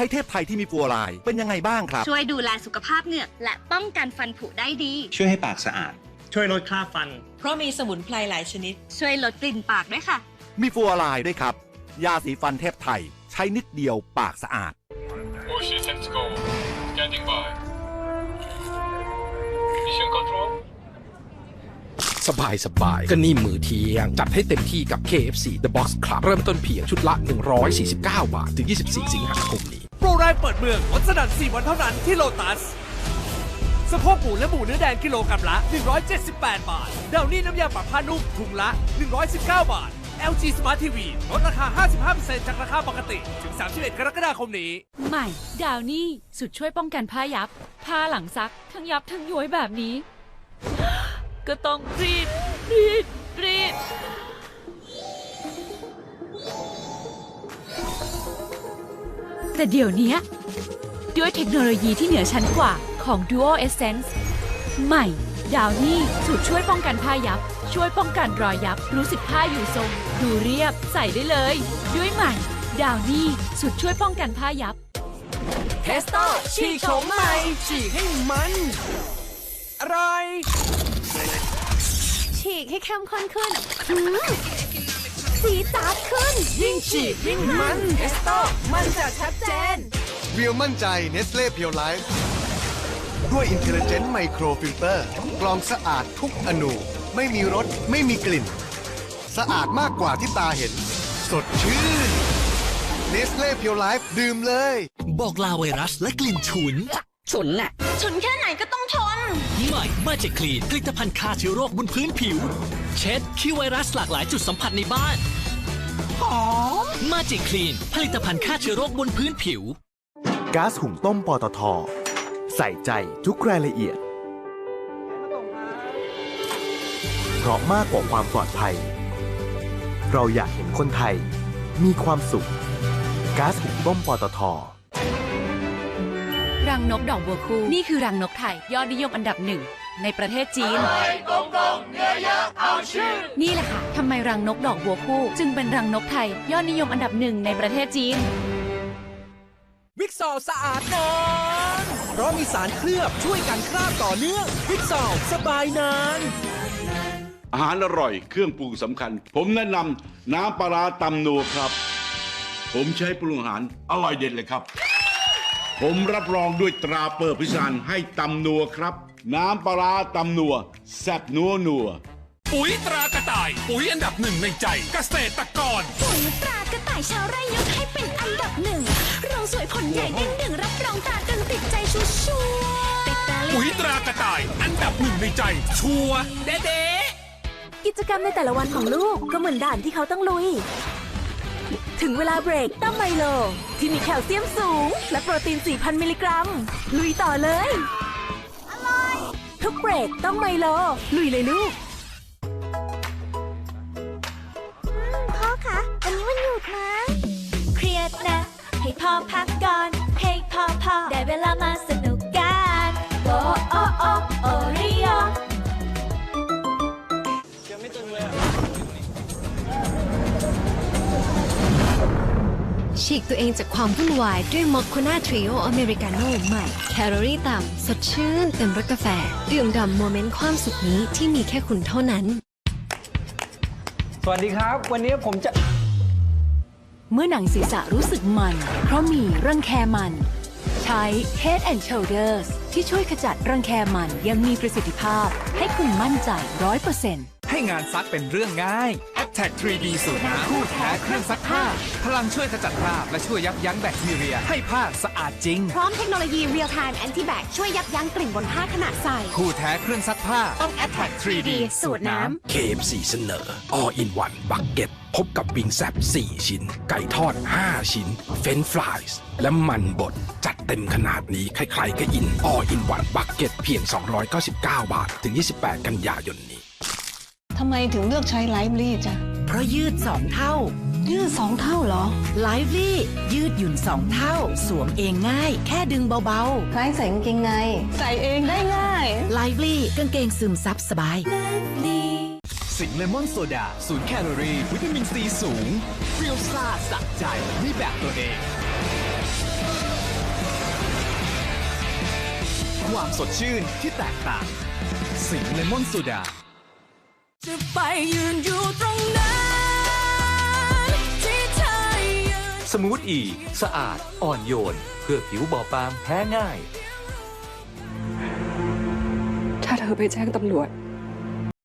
ช้เทพไทยที่มีฟลูออไรด์เป็นยังไงบ้างครับ ช่วยดูแลสุขภาพเหงือกและป้องกันฟันผุได้ดี ช่วยให้ปากสะอาด ช่วยลดค่าฟัน เพราะมีสมุนไพรหลายชนิด ช่วยลดกลิ่นปากด้วยค่ะ มีฟลูออไรด์ด้วยครับ ยาสีฟันเทพไทย ใช้นิดเดียวปากสะอาด All systems go. Standing by. Mission control. สบายสบายก็นี่มือเที่ยง จัดให้เต็มที่กับ KFC The Box Club เริ่มต้นเพียงชุดละ 149 บาท ถึง 24 สิงหาคมนี้โปรแรง เปิดเมืองวันสนั่น4วันเท่านั้นที่โลตัสสะโพกหมูและหมูเนื้อแดงกิโลกรัมละ 178 บาท เดานี่น้ำยาปรับผ้านุ่มถุงละ 119 บาท LG Smart TV ลดราคา 55%จากราคาปกติ ถึง 31 กรกฎาคมนี้ ใหม่ ดาวนี่สุดช่วยป้องกันผ้ายับ ผ้าหลังซัก ทั้งยับทั้งย้วยแบบนี้ ก็ต้องรีดรีด แต่เดี๋ยวเนี้ยด้วยเทคโนโลยีที่เหนือชั้นกว่าของ Duo Essence ใหม่ ดาวนี่สูตรช่วยป้องกันผ้ายับ ช่วยป้องกันรอยยับ รู้สึกผ้าอยู่ทรง ดูเรียบใส่ได้เลย ด้วยใหม่ ดาวนี่สูตรช่วยป้องกันผ้ายับ เทสโต้ฉีกโฉมใหม่ ฉีกให้มัน อร่อย ฉีกให้เข้มข้นขึ้นหืมสีจัดขึ้น ยิ่งฉีกยิ่งมันเทสโต้มันจะชัดเจน เรียวมั่นใจเนสเล่เพียวไลฟ์ด้วย Intelligent Micro Filter กรองสะอาดทุกอนูไม่มีรสไม่มีกลิ่น สะอาดมากกว่าที่ตาเห็น สดชื่นเนสเล่เพียวไลฟ์ดื่มเลย บอกลาไวรัสและกลิ่นฉุน ฉุนน่ะ ฉุนแค่ไหนก็ต้องทนใหม่มาจิคลีนผลิตภัณฑ์ฆ่าเชื้อโรคบนพื้นผิว เช็ดขี้ไวรัสหลากหลายจุดสัมผัสในบ้าน หอมมาจิคลีน ผลิตภัณฑ์ฆ่าเชื้อโรคบนพื้นผิว ก๊าซหุงต้มปตท ใส่ใจทุกรายละเอียด เพราะมากกว่าความปลอดภัย เราอยากเห็นคนไทย มีความสุข ก๊าซหุงต้มปตท รังนกดอกบัวคู่ นี่คือรังนกไทย ยอดนิยมอันดับหนึ่ง ในประเทศจีนนี่แหละค่ะทำไมรังนกดอกบัวคู่ จึงเป็นรังนกไทย ยอดนิยมอันดับหนึ่งในประเทศจีน วิกซอลสะอาดนานเพราะมีสารเคลือบช่วยกันคราบต่อเนื่อง วิกซอลสบายนาน อาหารอร่อยเครื่องปรุงสำคัญ ผมแนะนำน้ำปลาร้าตำนัวครับ ผมใช้ปรุงอาหารอร่อยเด็ดเลยครับ ผมรับรองด้วยตราเปิดพิสานให้ตำนัวครับ น้ำปลาร้าตำนัวแซ่บนัวนัวปุ๋ยตรากระต่าย ปุ๋ยอันดับหนึ่งในใจ เกษตรกร ปุ๋ยตรากระต่ายชาวไร่ยกให้เป็นอันดับหนึ่งเราสวยผลใหญ่เด้งดึงรับรองตราตึงติดใจชัวร์ๆติดตาปุ๋ยตรากระต่าย อันดับหนึ่งในใจ ชัวร์เด๊ะกิจกรรมในแต่ละวันของลูกก็เหมือนด่านที่เขาต้องลุย ถึงเวลาเบรกต้องไมโล ที่มีแคลเซียมสูง และโปรตีน 4,000 มิลลิกรัม ลุยต่อเลยอร่อยทุกเบรกต้องไมโล ลุยเลยลูก พ่อคะวันนี้วันหยุดนะ เครียดนะ ให้พ่อพักก่อน ให้พ่อพอได้เวลามาสนุกกัน โอโอโอโอริโอ ฉีกตัวเองจากความวุ่นวายด้วยมอคโคนาทริโออเมริกาโน่ใหม่ แคลอรี่ต่ำ สดชื่น เต็มรสกาแฟ ดื่มด่ำโมเมนต์ความสุขนี้ที่มีแค่คุณเท่านั้น สวัสดีครับ วันนี้ผมจะ เมื่อหนังศีรษะรู้สึกมัน เพราะมีรังแคมัน ใช้ Head and Shoulders ที่ช่วยขจัดรังแคมันอยังมีประสิทธิภาพ ให้คุณมั่นใจ100%ให้งานซักเป็นเรื่องง่าย Attack 3D สูตรน้ำคู่แท้เครื่องซักผ้า พลังช่วยขจัดคราบและช่วยยับยั้งแบคทีเรีย ให้ผ้าสะอาดจริง พร้อมเทคโนโลยี Real Time Anti Bac ช่วยยับยั้งกลิ่นบนผ้าขณะใส่คู่แท้เครื่องซักผ้าต้อง Attack 3D สูตรน้ำ KFC เสนอ All in One Bucket พบกับวิงแซบ4 ชิ้น ไก่ทอด 5 ชิ้น เฟนฟรายส์และมันบด จัดเต็มขนาดนี้ ใครๆก็อิน All in One Bucket เพียง 299 บาท ถึง 28 กันยายนนี้ทำไมถึงเลือกใช้ไลฟ์ลี่จ้ะ เพราะยืดสองเท่า ยืดสองเท่าเหรอไลฟ์ลี่ยืดหยุ่นสองเท่า สวมเองง่าย แค่ดึงเบาคล้ายใส่กางเกงไงใส่เองได้ง่ายไลฟ์ลี่กางเกงซึมซับสบาย สิงเลมอนโซดาศูนย์แคลอรี่ วิตามินซีสูงฟิลซ่าสะใจนี่แบบตัวเอง ความสดชื่นที่แตกต่าง สิงเลมอนโซดา จะไปยืนอยู่ตรงนั้น ที่เธอยืนสมูทอี สะอาดอ่อนโยน เพื่อผิวบอบบางแพ้ง่าย ถ้าเธอไปแจ้งตำรวจ